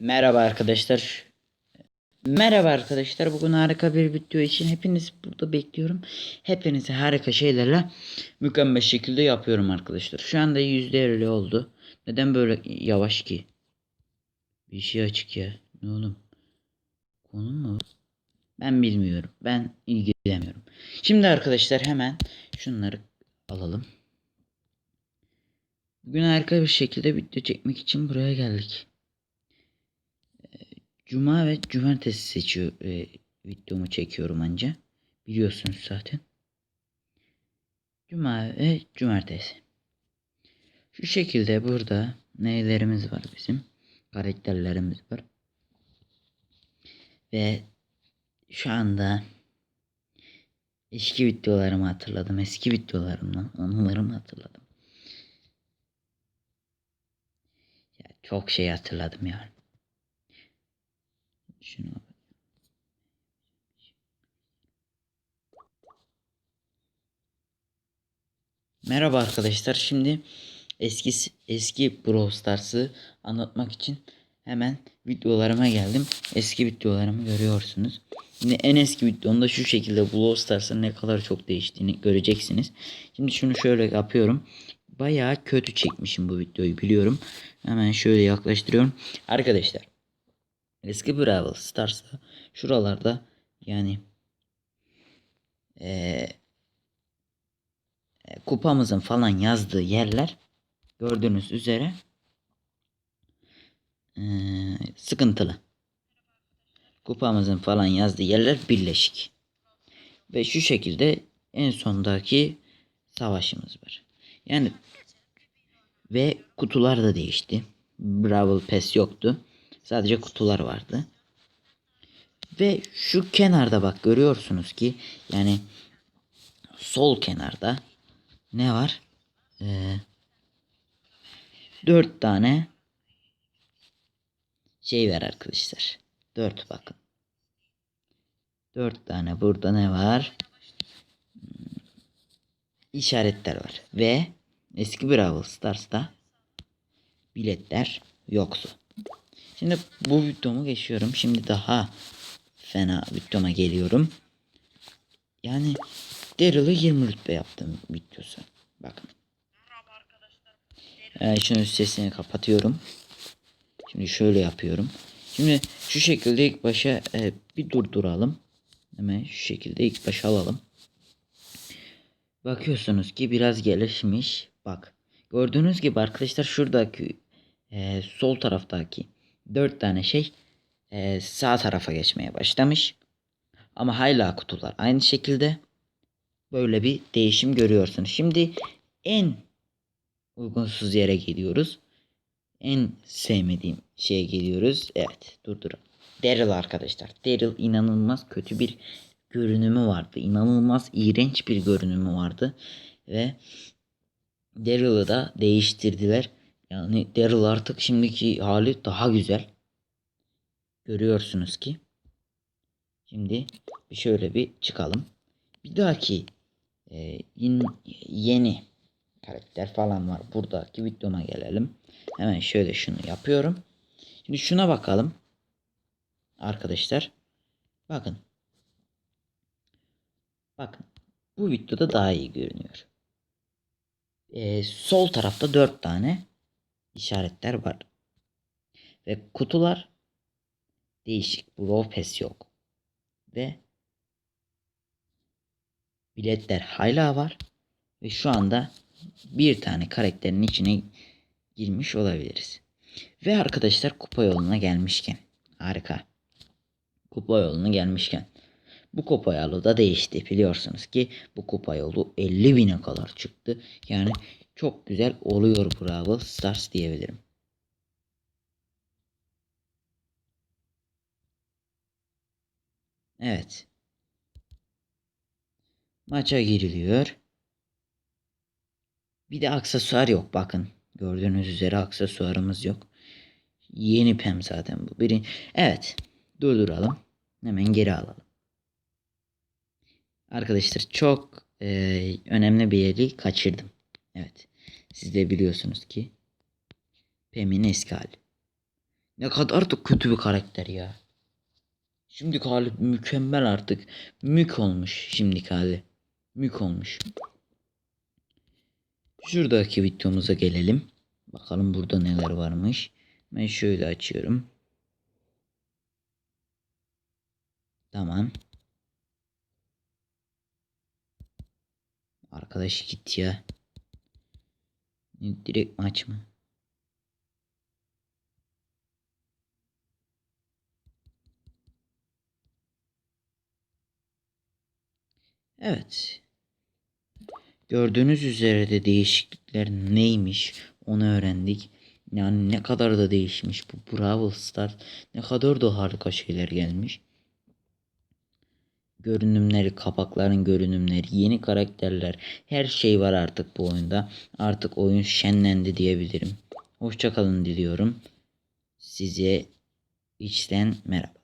Merhaba arkadaşlar. Merhaba arkadaşlar. Bugün harika bir video için hepiniz burada bekliyorum. Hepinize harika şeylerle mükemmel şekilde yapıyorum arkadaşlar. Şu anda %50 oldu. Neden böyle yavaş ki? Bir şey açık ya. Ne oğlum? Konu mu? Ben bilmiyorum. Ben ilgilenmiyorum. Şimdi arkadaşlar hemen şunları alalım. Bugün harika bir şekilde video çekmek için buraya geldik. Cuma ve cumartesi seçiyor e, videomu çekiyorum anca. Biliyorsunuz zaten. Cuma ve cumartesi. Şu şekilde burada neylerimiz var bizim? Karakterlerimiz var. Ve şu anda eski videolarımı hatırladım. Eski videolarımdan anılarımı hatırladım. Ya çok şey hatırladım yani. Şunu Merhaba arkadaşlar. Şimdi eski eski Brawl Stars'ı anlatmak için hemen videolarıma geldim. Eski videolarımı görüyorsunuz. Yine en eski videomda şu şekilde Brawl Stars'ın ne kadar çok değiştiğini göreceksiniz. Şimdi şunu şöyle yapıyorum. Bayağı kötü çekmişim bu videoyu biliyorum. Hemen şöyle yaklaştırıyorum. Arkadaşlar Eski Brawl Stars'ta şuralarda yani ee, kupamızın falan yazdığı yerler gördüğünüz üzere ee, sıkıntılı. Kupamızın falan yazdığı yerler birleşik. Ve şu şekilde en sondaki savaşımız var. Yani ve kutular da değişti. Brawl Pass yoktu. Sadece kutular vardı. Ve şu kenarda bak görüyorsunuz ki yani sol kenarda ne var? Ee, 4 tane şey var arkadaşlar. 4 bakın. 4 tane burada ne var? Hmm, işaretler var. Ve eski Brawl Stars'ta biletler yoktu. Şimdi bu videomu geçiyorum. Şimdi daha fena videoma geliyorum. Yani Daryl'ı 20 rütbe yaptım videosu. Bakın. Ee, şunu sesini kapatıyorum. Şimdi şöyle yapıyorum. Şimdi şu şekilde ilk başa e, bir durduralım. Hemen şu şekilde ilk başa alalım. Bakıyorsunuz ki biraz gelişmiş. Bak. Gördüğünüz gibi arkadaşlar şuradaki e, sol taraftaki 4 tane şey e, sağ tarafa geçmeye başlamış. Ama hala kutular aynı şekilde böyle bir değişim görüyorsunuz. Şimdi en uygunsuz yere geliyoruz. En sevmediğim şeye geliyoruz. Evet durduralım. Daryl arkadaşlar. Daryl inanılmaz kötü bir görünümü vardı. İnanılmaz iğrenç bir görünümü vardı. Ve Daryl'ı da değiştirdiler. Yani Daryl artık şimdiki hali daha güzel. Görüyorsunuz ki. Şimdi şöyle bir çıkalım. Bir dahaki e, yeni karakter falan var. Buradaki videoma gelelim. Hemen şöyle şunu yapıyorum. Şimdi şuna bakalım. Arkadaşlar. Bakın. Bakın. Bu videoda daha iyi görünüyor. Ee, sol tarafta 4 tane işaretler var. Ve kutular değişik. Brawl Pass yok. Ve biletler hala var. Ve şu anda bir tane karakterin içine girmiş olabiliriz. Ve arkadaşlar kupa yoluna gelmişken harika. Kupa yoluna gelmişken bu kupa yolu da değişti. Biliyorsunuz ki bu kupa yolu 50 bine kadar çıktı. Yani çok güzel oluyor Brawl Stars diyebilirim. Evet. Maça giriliyor. Bir de aksesuar yok bakın. Gördüğünüz üzere aksesuarımız yok. Yeni pem zaten bu. Biri. Evet. Durduralım. Hemen geri alalım. Arkadaşlar çok e, önemli bir yeri kaçırdım. Evet. Siz de biliyorsunuz ki Pem'in eski hali. Ne kadar da kötü bir karakter ya. Şimdiki hali mükemmel artık. Mük olmuş şimdiki hali. Mük olmuş. Şuradaki videomuza gelelim. Bakalım burada neler varmış. Ben şöyle açıyorum. Tamam. Arkadaş git ya. Direkt maç mı? Evet. Gördüğünüz üzere de değişiklikler neymiş onu öğrendik. Yani ne kadar da değişmiş bu Brawl Stars. Ne kadar da harika şeyler gelmiş. Görünümleri, kapakların görünümleri, yeni karakterler, her şey var artık bu oyunda. Artık oyun şenlendi diyebilirim. Hoşçakalın diliyorum. Size içten merhaba.